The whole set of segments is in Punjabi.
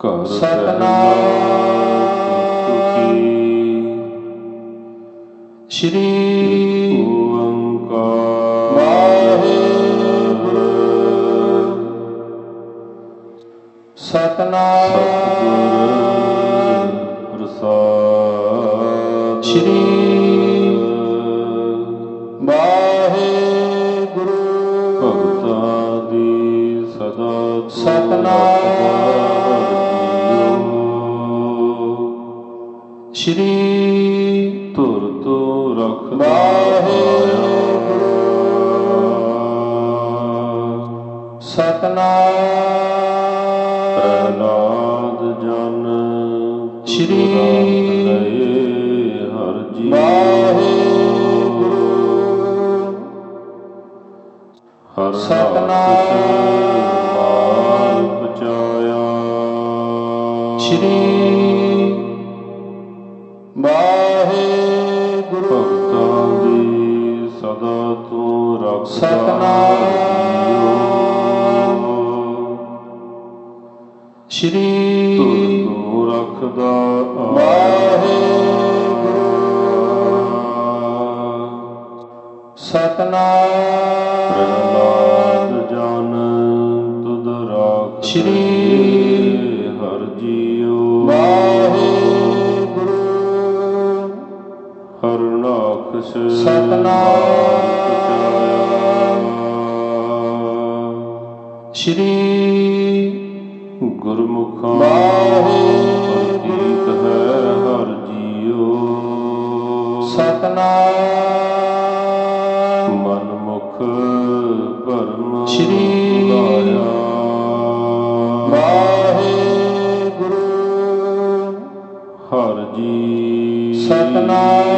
ਘਰ ਸਤਨਾਮ। ਸ਼੍ਰੀ ਓੰਕਾਰ ਵਾਹਿਗੁਰੂ। ਸਤਨਾਮ। ਪ੍ਰਸਾਦ। ਸ਼੍ਰੀ ਸਤਨਾਮ ਪ੍ਰਹਲਾਦ ਜਨ ਸ਼੍ਰੀ ਹਰ ਜੀ ਵਾਹਿਗੁਰੂ ਹਰ ਸਤਨਾਮ ਪਚਾਇਆ ਸ਼੍ਰੀ ਵਾਹਿਗੁਰੂ। ਭਗਤਾਂ ਦੀ ਸਦਾ ਤੂੰ ਰੱਖਦਾ ਸ਼੍ਰੀ ਤੂੰ ਰੱਖਦਾ ਪ੍ਰਹਲਾਦ ਸਤਨਾਮ। ਜਨ ਤੁਧ ਰਾਖ ਸ਼੍ਰੀ ਹਰ ਜੀਉ। ਵਾਹਿਗੁਰੂ। ਹਰ ਨਾਖਸ ਸਤਨਾਮ। ਸ਼੍ਰੀ ਗੁਰਮੁਖਾਂ ਵਾਹਿਗੁਰੂ। ਪ੍ਰਤੀਕ ਹੈ ਹਰ ਜੀਉ। ਸਤਨਾਮ। ਮਨ ਮੁਖ ਭਰਮ ਸ਼੍ਰੀ ਲਾਇਆ ਵਾਹਿਗੁਰੂ ਹਰ ਜੀ ਸਤਨਾਮ।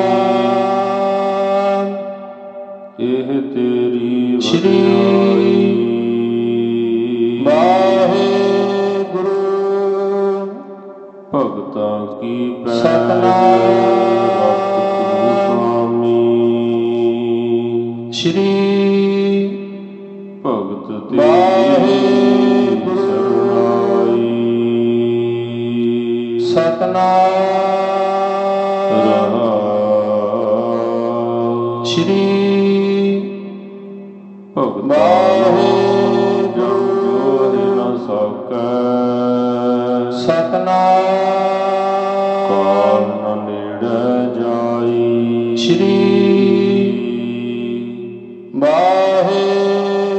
ਭਗਤਾਂ। ਜਮ ਜੋਹਿ ਨ ਸਕੈ। ਸਤਨਾਮ। ਕਾਲ ਨ ਨੇੜੇ ਜਾਈ। ਸ਼੍ਰੀ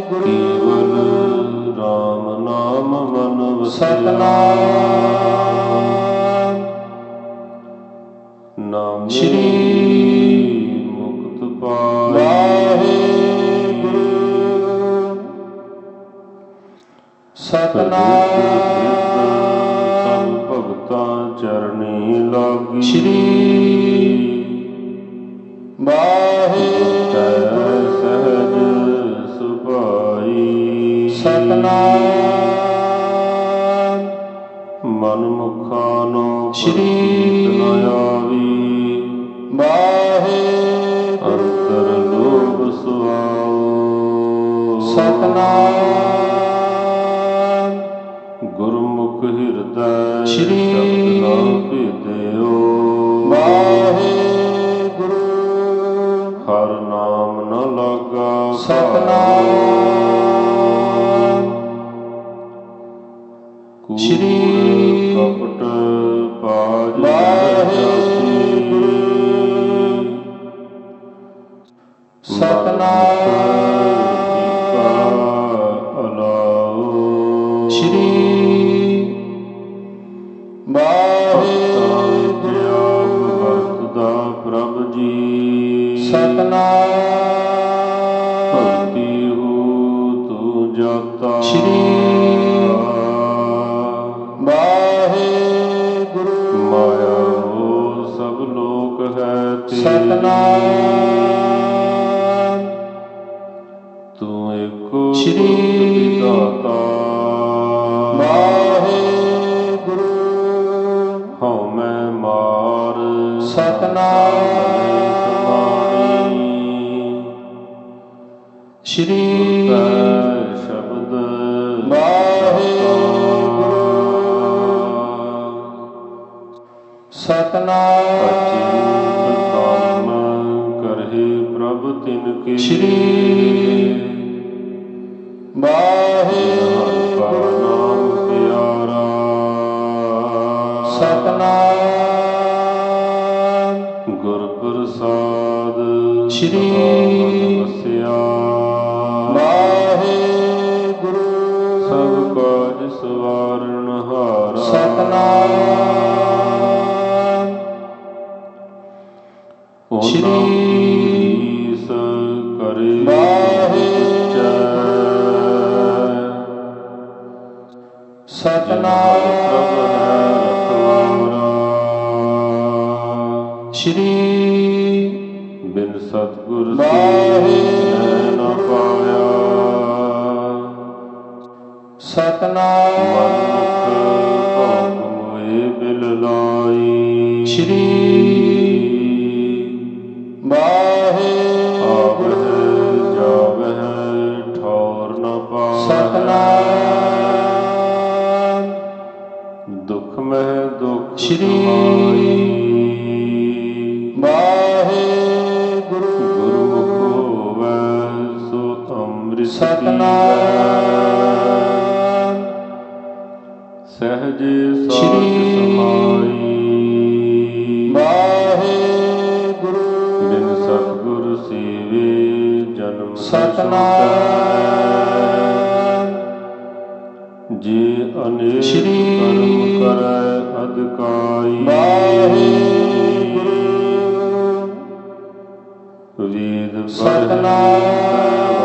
ਕੇਵਲ RAM ਨਾਮ ਮਨ ਸਤਨਾਮ। ਗੁਰਮੁਖ ਹਿਰਦੈ ਸ਼੍ਰੀ ਸ਼ਬਦ ਨਾ ਭੇਦਿਓ ਵਾਹਿਗੁਰੂ। ਹਰ ਨਾਮ ਨ ਲਾਗਾ ਸਤਨਾਮ। ਸ਼੍ਰੀ ਕਪਟ ਭਗਤੀ ਹੋ ਤੂੰ ਜਾਤਾ ਸ਼੍ਰੀ ਵਾਹਿਗੁਰੂ। ਮਾਇਆ ਹੋ ਸਭ ਲੋਕ ਹੈ ਤੇਰੀ। ਸਤਨਾਮ। ਤੂੰ ਏਕੋ ਸ਼੍ਰੀ ਵਿਦਾਤਾ ਸ਼੍ਰੀ ਸ਼ਬਦ ਸਤਨਾਮ ਕੰਮ ਕਰਹਿ ਪ੍ਰਭ ਤਿਨ ਕੇ ਸ਼੍ਰੀ ਵਾਹਿਗੁਰੂ। ਪਿਆਰਾ ਸਤਨਾਮ। ਗੁਰ ਪ੍ਰਸਾਦ ਸ਼੍ਰੀ ਸਤਨਾਮ। ਸ਼੍ਰੀ ਕਰੇ ਸਤਨਾਮ। ਸ਼੍ਰੀ ਬਿਨ ਸਤਗੁਰ ਵਾਹਿਗੁਰੂ ਨ ਪਾਇਆ ਸਤਨਾਮ। ਸਤਨਾਮ ਸਹਜੇ ਸਾਚ ਸਮਾਈ। ਵਾਹਿਗੁਰੂ। ਬਿਨ ਸਤਗੁਰ ਸੇਵੇ ਜਨਮ ਸਤਨਾਮ। ਜੇ ਅਨੇਕ ਸ਼੍ਰੀ ਕਰਮ ਕਰੈ ਅਧਿਕਾਈ ਵਾਹਿਗੁਰੂ। ਵੇਦ ਸਤਨਾਮ।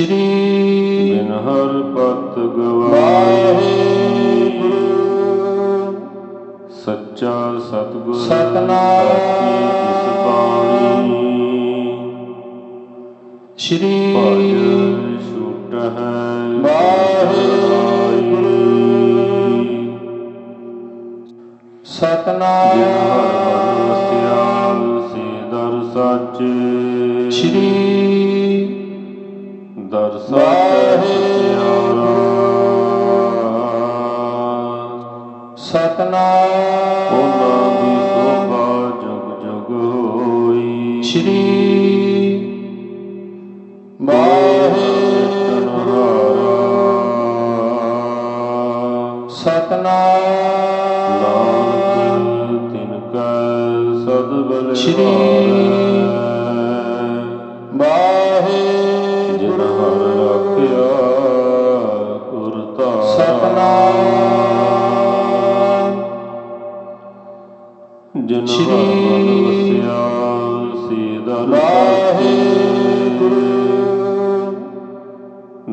ਸ਼੍ਰੀ ਬਿਨ ਹਰ ਪਤ ਵਾਹਿਗੁਰੂ ਸੱਚਾ ਸਤਗੁਰ ਸਤਨਾਮ। ਜਿਸ ਬਾਣੀ। ਸ਼੍ਰੀ ਭਜ ਛੁਟ ਹੈ ਵਾਹਿਗੁਰੂ ਸਤਨਾਮ। ਜਿਨ ਹਰ ਮਨ ਵਸਿਆ ਸੇ ਦਰ ਸਾਚੇ। ਸ਼੍ਰੀ ਸਾਚੇ ਸਤਨਾਮ ਉਹਨਾਂ ਦੀ ਸੋਭਾ ਜੁਗ ਜੁਗ ਹੋਈ ਸ਼੍ਰੀ ਸਤਨਾਮ ਨਾਨਕ ਤਿਨ ਕੈ ਸਦ ਬਲ ਸ਼੍ਰੀ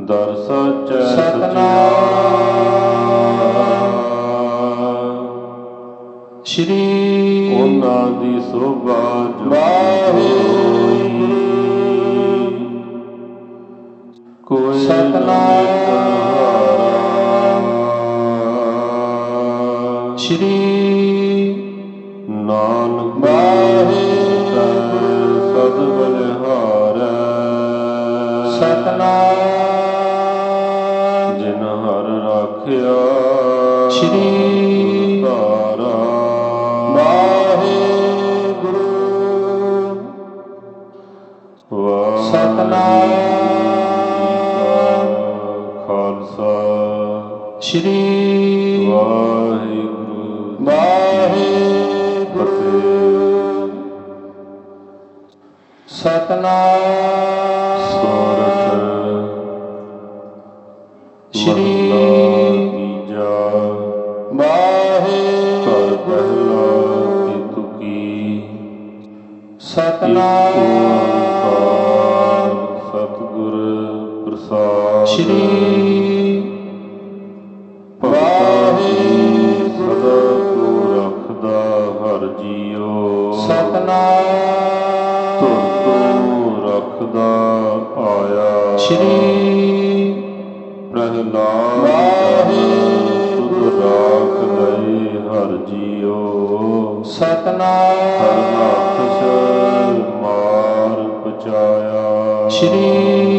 ਦਰ ਸਚੈ ਸਤਨਾਮ। ਸ਼੍ਰੀ ਉਹਨਾਂ ਦੀ ਸੋਭਾ ਜੋ ਵਾਹਿਗੁਰੂ। ਸ਼੍ਰੀ ਵਾਹਿਗੁਰੂ। ਵਾਹਿਗੁਰੂ ਸਤਨਾਮ। ਸੋਰਠ ਸ਼੍ਰੀ ਮਹਲਾ ਤੀਜਾ ਘਰ ਵਾਹਿਗੁਰੂ। ਪਹਿਲਾ ਕੀ ਤੁਕੀ ਸਤਨਾਮ। ਸਤਿਗੁਰ ਪ੍ਰਸਾਦ। ਸ੍ਰੀ ਸ੍ਰੀ ਪ੍ਰਹਿਲਾਦ। ਤੁਧ ਰਾਖ ਲਈ ਹਰ ਜੀਉ ਸਤਨਾਮ। ਹਰ ਮਾਰ ਪਚਾਇਆ ਸ੍ਰੀ